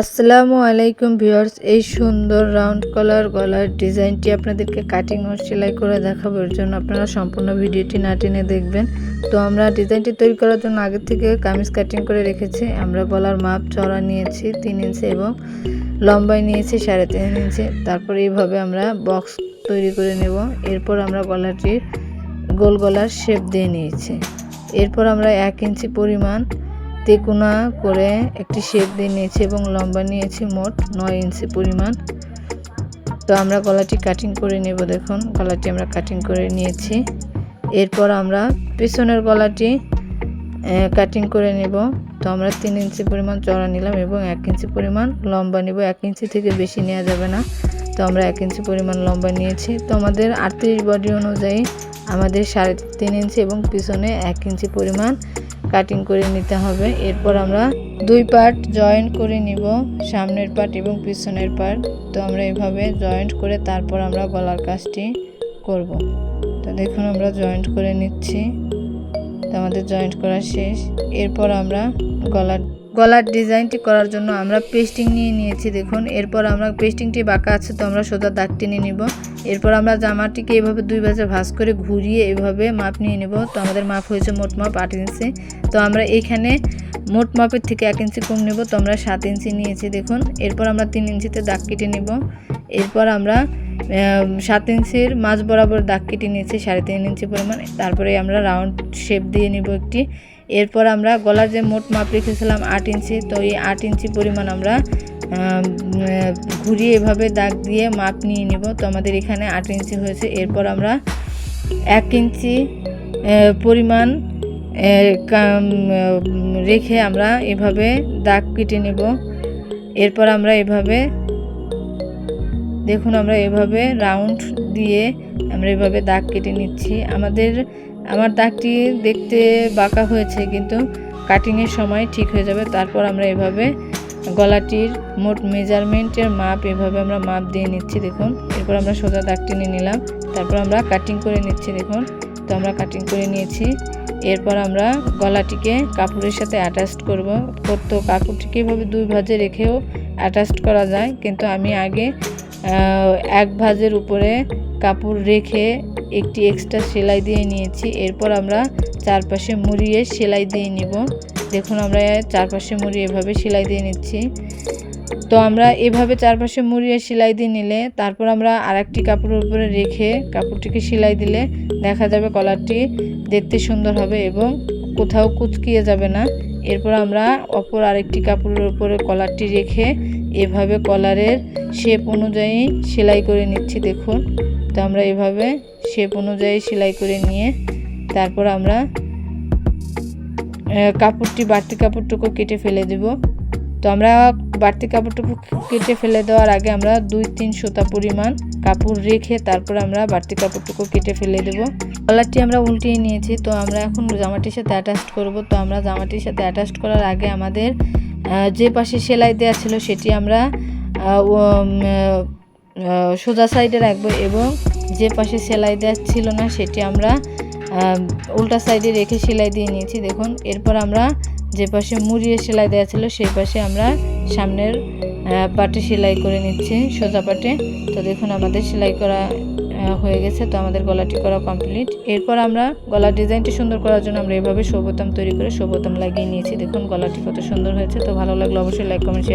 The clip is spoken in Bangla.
আসসালামু আলাইকুম ভিউয়ার্স, এই সুন্দর রাউন্ড কলার গলার ডিজাইনটি আপনাদেরকে কাটিং ও সেলাই করে দেখাবার জন্য আপনারা সম্পূর্ণ ভিডিওটি না টেনে দেখবেন। তো আমরা ডিজাইনটি তৈরি করার জন্য আগে থেকে কামিজ কাটিং করে রেখেছি। আমরা গলার মাপ, চড়া নিয়েছি তিন ইঞ্চি এবং লম্বাই নিয়েছি সাড়ে তিন ইঞ্চি। তারপর এইভাবে আমরা বক্স তৈরি করে নেব। এরপর আমরা গলাটির গোল গলার শেপ দিয়ে নিয়েছি। এরপর আমরা এক ইঞ্চি পরিমাণ তেকুনা করে একটি শেপ দিয়ে নিয়েছি এবং লম্বা নিয়েছি মোট নয় ইঞ্চি পরিমাণ। তো আমরা গলাটি কাটিং করে নেব, দেখুন। গলাটি আমরা কাটিং করে নিয়েছি। এরপর আমরা পিছনের গলাটি কাটিং করে নেব। তো আমরা তিন ইঞ্চি পরিমাণ চড়া নিলাম এবং এক ইঞ্চি পরিমাণ লম্বা নিব। এক ইঞ্চি থেকে বেশি নেওয়া যাবে না। তো আমরা এক ইঞ্চি পরিমাণ লম্বা নিয়েছি। তো আমাদের আটত্রিশ বডি অনুযায়ী আমাদের সাড়ে তিন ইঞ্চি এবং পিছনে এক ইঞ্চি পরিমাণ কাটিং করে নিতে হবে। এরপর আমরা দুই পার্ট জয়েন্ট করে নিব, সামনের পার্ট এবং পিছনের পার্ট তো আমরা এভাবে জয়েন্ট করে তারপর আমরা গলার কাজটি করব। তো দেখুন আমরা জয়েন্ট করে নিচ্ছি। তো আমাদের জয়েন্ট করা শেষ। এরপর আমরা গলার গলার ডিজাইনটি করার জন্য আমরা পেস্টিং নিয়ে নিয়েছি, দেখুন। এরপর আমরা পেস্টিংটি বাঁকা আছে, তো আমরা সোজা দাগ টেনে নিব। এরপর আমরা জামাটিকে এভাবে দুই বাজে ভাঁজ করে ঘুরিয়ে এভাবে মাপ নিয়ে নেব। তো আমাদের মাপ হয়েছে মোট মাপ আট ইঞ্চি। তো আমরা এইখানে মোট মাপের থেকে এক ইঞ্চি কম নেব, তো আমরা সাত ইঞ্চি নিয়েছি, দেখুন। এরপর আমরা তিন ইঞ্চিতে দাগ কেটে নেব। এরপর আমরা সাত ইঞ্চির মাঝ বরাবর দাগ কেটে নিয়েছি, সাড়ে তিন ইঞ্চি পরিমাণ। তারপরে আমরা রাউন্ড শেপ দিয়ে নিব একটি। এরপর আমরা গলার যে মোট মাপ রেখেছিলাম আট ইঞ্চি, তো এই আট ইঞ্চি পরিমাণ আমরা ঘুরিয়ে এভাবে দাগ দিয়ে মাপ নিয়ে নিব। তো আমাদের এখানে আট ইঞ্চি হয়েছে। এরপর আমরা এক ইঞ্চি পরিমাণ রেখে আমরা এভাবে দাগ কেটে নেব। এরপর আমরা এভাবে দেখুন, আমরা এভাবে রাউন্ড দিয়ে আমরা এভাবে দাগ কেটে নিচ্ছি। আমাদের, আমার দাগটি দেখতে বাঁকা হয়েছে, কিন্তু কাটিংয়ের সময় ঠিক হয়ে যাবে। তারপর আমরা এভাবে গলাটির মোট মেজারমেন্টের মাপ এভাবে আমরা মাপ দিয়ে নিচ্ছি, দেখুন। এরপর আমরা সোজা দাগ টেনে নিলাম। তারপর আমরা কাটিং করে নিচ্ছি, দেখুন। তো আমরা কাটিং করে নিয়েছি। এরপর আমরা গলাটিকে কাপড়ের সাথে অ্যাটাচড করব। করতো কাপড়টিকে এভাবে দুই ভাজে রেখেও অ্যাটাচড করা যায়, কিন্তু আমি আগে এক ভাজের উপরে কাপড় রেখে একটি এক্সট্রা সেলাই দিয়ে নিয়েছি। এরপর আমরা চারপাশে মুড়িয়ে সেলাই দিয়ে নিব। দেখুন, আমরা চারপাশে মুড়িয়ে এভাবে সেলাই দিয়ে নিচ্ছি। তো আমরা এভাবে চারপাশে মুড়িয়ে সেলাই দিয়ে নিলে, তারপর আমরা আরেকটি কাপড়ের উপরে রেখে কাপড়টিকে সেলাই দিলে দেখা যাবে কলারটি দেখতে সুন্দর হবে এবং কোথাও কুচকিয়ে যাবে না। এরপর আমরা অপর আরেকটি কাপড়ের উপরে কলারটি রেখে এভাবে কলারের শেপ অনুযায়ী সেলাই করে নিচ্ছি, দেখুন। তো আমরা এভাবে শেপ অনুযায়ী সেলাই করে নিয়ে তারপর আমরা কাপড়টি বাড়তি কাপড়টুকু কেটে ফেলে দেব। তো আমরা বাড়তি কাপড়টুকু কেটে ফেলে দেওয়ার আগে আমরা দুই তিন সুতা পরিমাণ কাপড় রেখে তারপর আমরা বাড়তি কাপড়টুকু কেটে ফেলে দেব। কলারটি আমরা উল্টিয়ে নিয়েছি, তো আমরা এখন জামাটির সাথে অ্যাটাচ করব। তো আমরা জামাটির সাথে অ্যাটাচড করার আগে আমাদের যে পাশে সেলাই দেওয়া ছিল সেটি আমরা সোজা সাইডে রাখব এবং যে পাশে সেলাই দেওয়া ছিল না সেটি আমরা উল্টা সাইডে রেখে সেলাই দিয়ে নিয়েছি। দেখুন, এরপর আমরা যে পাশে মুড়িয়ে সেলাই দেওয়া ছিল, সেই পাশে আমরা সামনের পাটে সেলাই করে নিচ্ছি, সোজা পাটে। তো দেখুন আমাদের সেলাই করা হয়ে গেছে, তো আমাদের গলাটি করা কমপ্লিট। এরপর আমরা গলার ডিজাইনটি সুন্দর করার জন্য আমরা এভাবে সৌবোতাম তৈরি করে সৌবোতাম লাগিয়ে নিয়েছি। দেখুন গলাটি কত সুন্দর হয়েছে, তো ভালো লাগল অবশ্যই লাইক, কমেন্ট শেয়ার